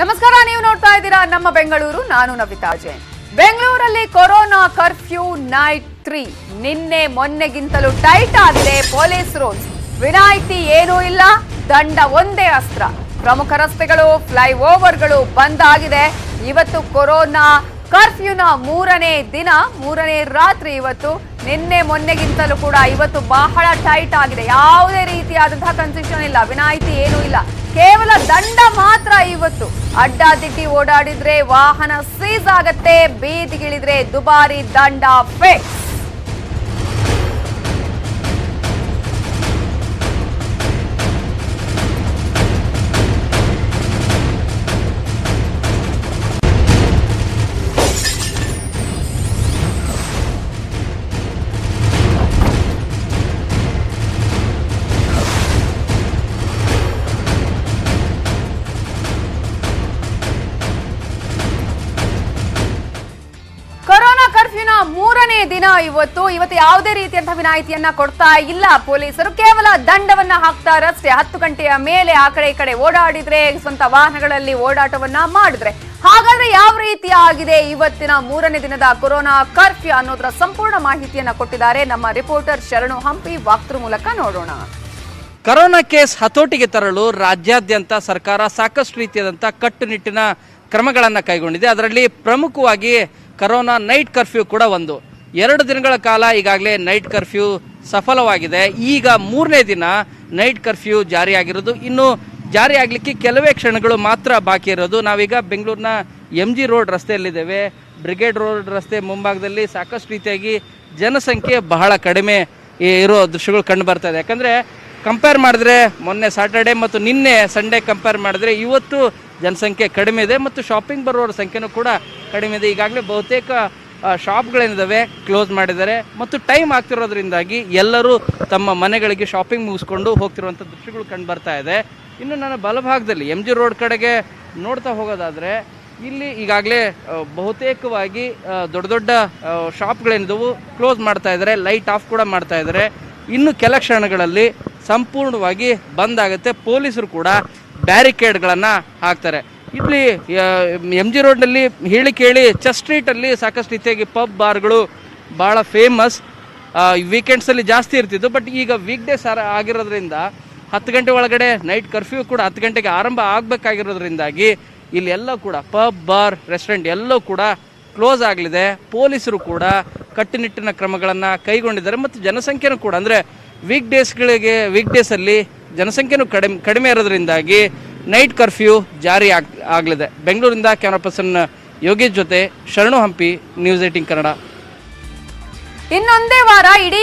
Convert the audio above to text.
ನಮಸ್ಕಾರ, ನೀವು ನೋಡ್ತಾ ಇದ್ದೀರಾ ನಮ್ಮ ಬೆಂಗಳೂರು, ನಾನು ನವಿತಾ ಜೈನ್. ಬೆಂಗಳೂರಲ್ಲಿ ಕೊರೋನಾ ಕರ್ಫ್ಯೂ ನೈಟ್ ತ್ರೀ. ನಿನ್ನೆ ಮೊನ್ನೆಗಿಂತಲೂ ಟೈಟ್ ಆಗಿದೆ ಪೊಲೀಸ್ ರೂಲ್ಸ್ ವಿನಾಯಿತಿ ಏನೂ ಇಲ್ಲ, ದಂಡ ಒಂದೇ ಅಸ್ತ್ರ. ಪ್ರಮುಖ ರಸ್ತೆಗಳು ಫ್ಲೈ ಓವರ್ಗಳು ಬಂದ್ ಆಗಿದೆ. ಇವತ್ತು ಕೊರೋನಾ ಕರ್ಫ್ಯೂನ ಮೂರನೇ ದಿನ, ಮೂರನೇ ರಾತ್ರಿ ಇವತ್ತು. ನಿನ್ನೆ ಮೊನ್ನೆಗಿಂತಲೂ ಕೂಡ ಇವತ್ತು ಬಹಳ ಟೈಟ್ ಆಗಿದೆ. ಯಾವುದೇ ರೀತಿಯಾದಂತಹ ಕನ್ಸೆಷನ್ ಇಲ್ಲ. ವಿನಾಯಿತಿ ಏನೂ ಇಲ್ಲ. ಕೇವಲ ದಂಡ ಮಾತ್ರ ಇವತ್ತು. ಅಡ್ಡಾದಿಡ್ಡಿ ಓಡಾಡಿದ್ರೆ ವಾಹನ ಸೀಸ್ ಆಗತ್ತೆ ಬೀದಿಗಿಳಿದ್ರೆ ದುಬಾರಿ ದಂಡ ಫಿಕ್ಸ್ ಮೂರನೇ ದಿನ ಇವತ್ತು. ಇವತ್ತು ಯಾವುದೇ ರೀತಿಯಂತಹ ವಿನಾಯಿತಿಯನ್ನ ಕೊಡ್ತಾ ಇಲ್ಲ ಪೊಲೀಸರು. ಕೇವಲ ದಂಡವನ್ನ ಹಾಕ್ತಾರಷ್ಟೇ ಹತ್ತು ಗಂಟೆಯ ಮೇಲೆ ಆ ಕಡೆ ಈ ಕಡೆ ಓಡಾಡಿದ್ರೆ, ಸ್ವಂತ ವಾಹನಗಳಲ್ಲಿ ಓಡಾಟವನ್ನ ಮಾಡಿದ್ರೆ. ಹಾಗಾದ್ರೆ ಯಾವ ರೀತಿ ಆಗಿದೆ ಇವತ್ತಿನ ಮೂರನೇ ದಿನದ ಕೊರೋನಾ ಕರ್ಫ್ಯೂ ಅನ್ನೋದರ ಸಂಪೂರ್ಣ ಮಾಹಿತಿಯನ್ನ ಕೊಟ್ಟಿದ್ದಾರೆ ನಮ್ಮ ರಿಪೋರ್ಟರ್ ಶರಣು ಹಂಪಿ. ವಾಕ್ತೃ ಮೂಲಕ ನೋಡೋಣ. ಕೊರೋನಾ ಕೇಸ್ ಹತೋಟಿಗೆ ತರಲು ರಾಜ್ಯಾದ್ಯಂತ ಸರ್ಕಾರ ಸಾಕಷ್ಟು ರೀತಿಯಾದಂಥ ಕಟ್ಟುನಿಟ್ಟಿನ ಕ್ರಮಗಳನ್ನು ಕೈಗೊಂಡಿದೆ. ಅದರಲ್ಲಿ ಪ್ರಮುಖವಾಗಿ ಕರೋನಾ ನೈಟ್ ಕರ್ಫ್ಯೂ ಕೂಡ ಒಂದು. ಎರಡು ದಿನಗಳ ಕಾಲ ಈಗಾಗಲೇ ನೈಟ್ ಕರ್ಫ್ಯೂ ಸಫಲವಾಗಿದೆ. ಈಗ ಮೂರನೇ ದಿನ ನೈಟ್ ಕರ್ಫ್ಯೂ ಜಾರಿಯಾಗಿರೋದು. ಇನ್ನು ಜಾರಿ ಆಗಲಿಕ್ಕೆ ಕೆಲವೇ ಕ್ಷಣಗಳು ಮಾತ್ರ ಬಾಕಿ ಇರೋದು. ನಾವೀಗ ಬೆಂಗಳೂರಿನ ಎಂ ಜಿ ರೋಡ್ ರಸ್ತೆಯಲ್ಲಿದ್ದೇವೆ. ಬ್ರಿಗೇಡ್ ರೋಡ್ ರಸ್ತೆ ಮುಂಭಾಗದಲ್ಲಿ ಸಾಕಷ್ಟು ರೀತಿಯಾಗಿ ಜನಸಂಖ್ಯೆ ಬಹಳ ಕಡಿಮೆ ಇರೋ ದೃಶ್ಯಗಳು ಕಂಡು ಬರ್ತಾ ಇದೆ. ಯಾಕಂದರೆ ಕಂಪೇರ್ ಮಾಡಿದ್ರೆ ಮೊನ್ನೆ ಸಾಟರ್ಡೆ ಮತ್ತು ನಿನ್ನೆ ಸಂಡೇ ಕಂಪೇರ್ ಮಾಡಿದ್ರೆ ಇವತ್ತು ಜನಸಂಖ್ಯೆ ಕಡಿಮೆ ಇದೆ ಮತ್ತು ಶಾಪಿಂಗ್ ಬರುವವರ ಸಂಖ್ಯೆನೂ ಕೂಡ ಕಡಿಮೆ ಇದೆ. ಈಗಾಗಲೇ ಬಹುತೇಕ ಶಾಪ್ಗಳೇನಿದ್ದಾವೆ ಕ್ಲೋಸ್ ಮಾಡಿದ್ದಾರೆ. ಮತ್ತು ಟೈಮ್ ಆಗ್ತಿರೋದ್ರಿಂದಾಗಿ ಎಲ್ಲರೂ ತಮ್ಮ ಮನೆಗಳಿಗೆ ಶಾಪಿಂಗ್ ಮುಗಿಸ್ಕೊಂಡು ಹೋಗ್ತಿರುವಂಥ ದೃಶ್ಯಗಳು ಕಂಡು ಬರ್ತಾ ಇದೆ. ಇನ್ನು ನನ್ನ ಬಲಭಾಗದಲ್ಲಿ ಎಂ ಜಿ ರೋಡ್ ಕಡೆಗೆ ನೋಡ್ತಾ ಹೋಗೋದಾದರೆ, ಇಲ್ಲಿ ಈಗಾಗಲೇ ಬಹುತೇಕವಾಗಿ ದೊಡ್ಡ ದೊಡ್ಡ ಶಾಪ್ಗಳೇನಿದವು ಕ್ಲೋಸ್ ಮಾಡ್ತಾ ಇದ್ದಾರೆ. ಲೈಟ್ ಆಫ್ ಕೂಡ ಮಾಡ್ತಾ ಇದ್ದಾರೆ. ಇನ್ನು ಕೆಲ ಕ್ಷಣಗಳಲ್ಲಿ ಸಂಪೂರ್ಣವಾಗಿ ಬಂದ್ ಆಗುತ್ತೆ. ಪೊಲೀಸರು ಕೂಡ ಬ್ಯಾರಿಕೇಡ್ಗಳನ್ನು ಹಾಕ್ತಾರೆ. ಇಲ್ಲಿ ಎಂ ಜಿ ರೋಡ್ನಲ್ಲಿ ಹೇಳಿ ಕೇಳಿ ಚರ್ಚ್ ಸ್ಟ್ರೀಟಲ್ಲಿ ಸಾಕಷ್ಟು ರೀತಿಯಾಗಿ ಪಬ್ ಬಾರ್ಗಳು ಭಾಳ ಫೇಮಸ್. ವೀಕೆಂಡ್ಸಲ್ಲಿ ಜಾಸ್ತಿ ಇರ್ತಿದ್ದು ಬಟ್ ಈಗ ವೀಕ್ ಡೇಸ್ ಆಗಿರೋದ್ರಿಂದ ಹತ್ತು ಗಂಟೆ ಒಳಗಡೆ ನೈಟ್ ಕರ್ಫ್ಯೂ ಕೂಡ ಹತ್ತು ಗಂಟೆಗೆ ಆರಂಭ ಆಗಬೇಕಾಗಿರೋದ್ರಿಂದಾಗಿ ಇಲ್ಲಿ ಎಲ್ಲ ಕೂಡ ಪಬ್ ಬಾರ್, ರೆಸ್ಟೋರೆಂಟ್ ಎಲ್ಲವೂ ಕೂಡ ಕ್ಲೋಸ್ ಆಗಲಿದೆ. ಪೊಲೀಸರು ಕೂಡ ಕಟ್ಟುನಿಟ್ಟಿನ ಕ್ರಮಗಳನ್ನು ಕೈಗೊಂಡಿದ್ದಾರೆ. ಮತ್ತು ಜನಸಂಖ್ಯೆನೂ ಕೂಡ, ಅಂದರೆ ವೀಕ್ ಡೇಸ್ಗಳಿಗೆ ವೀಕ್ ಡೇಸಲ್ಲಿ ಜನಸಂಖ್ಯೆನೂ ಕಡಿಮೆ ಕಡಿಮೆ ಇರೋದ್ರಿಂದಾಗಿ ನೈಟ್ ಕರ್ಫ್ಯೂ ಜಾರಿ ಆಗ್, ಆಗಲಿದೆ. ಬೆಂಗಳೂರಿಂದ ಕ್ಯಾಮ್ರಾ ಪರ್ಸನ್ ಯೋಗೇಶ್ ಜೊತೆ ಶರಣು ಹಂಪಿ, ನ್ಯೂಸ್ ಏಟಿಂಗ್ ಕನ್ನಡ. ಇನ್ನೊಂದೇ ವಾರ ಇಡೀ